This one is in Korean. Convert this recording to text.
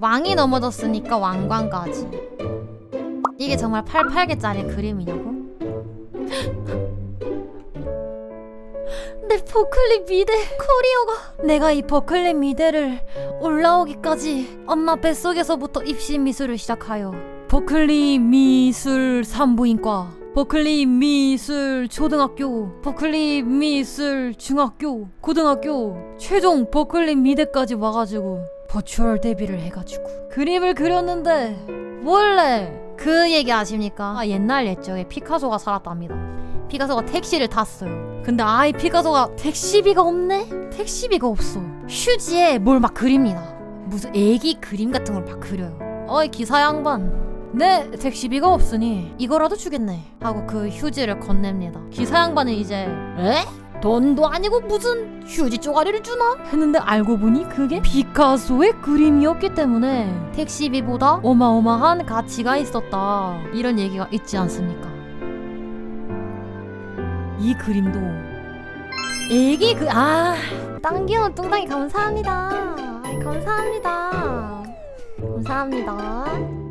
왕이 넘어졌으니까 왕관까지. 이게 정말 88개짜리 그림이냐고? 내 버클리 미대 커리어가 내가 이 버클리 미대를 올라오기까지 엄마 뱃속에서부터 입시 미술을 시작하여 버클리 미술 산부인과 버클리 미술 초등학교 버클리 미술 중학교 고등학교 최종 버클리 미대까지 와가지고 버추얼 데뷔를 해가지고 그림을 그렸는데 원래 그 얘기 아십니까? 아, 옛날 옛적에 피카소가 살았답니다 피카소가 택시를 탔어요. 근데 아이 피카소가 택시비가 없네? 택시비가 없어. 휴지에 뭘 막 그립니다. 무슨 애기 그림 같은 걸 막 그려요. 어이 기사 양반. 네 택시비가 없으니 이거라도 주겠네 하고 그 휴지를 건넵니다. 기사 양반은 이제 에? 돈도 아니고 무슨 휴지 쪼가리를 주나? 했는데 알고 보니 그게 피카소의 그림이었기 때문에 택시비보다 어마어마한 가치가 있었다. 이런 얘기가 있지 않습니까? 이 그림도 애기 그 아 땅기운 뚱땅이 감사합니다 아이, 감사합니다 감사합니다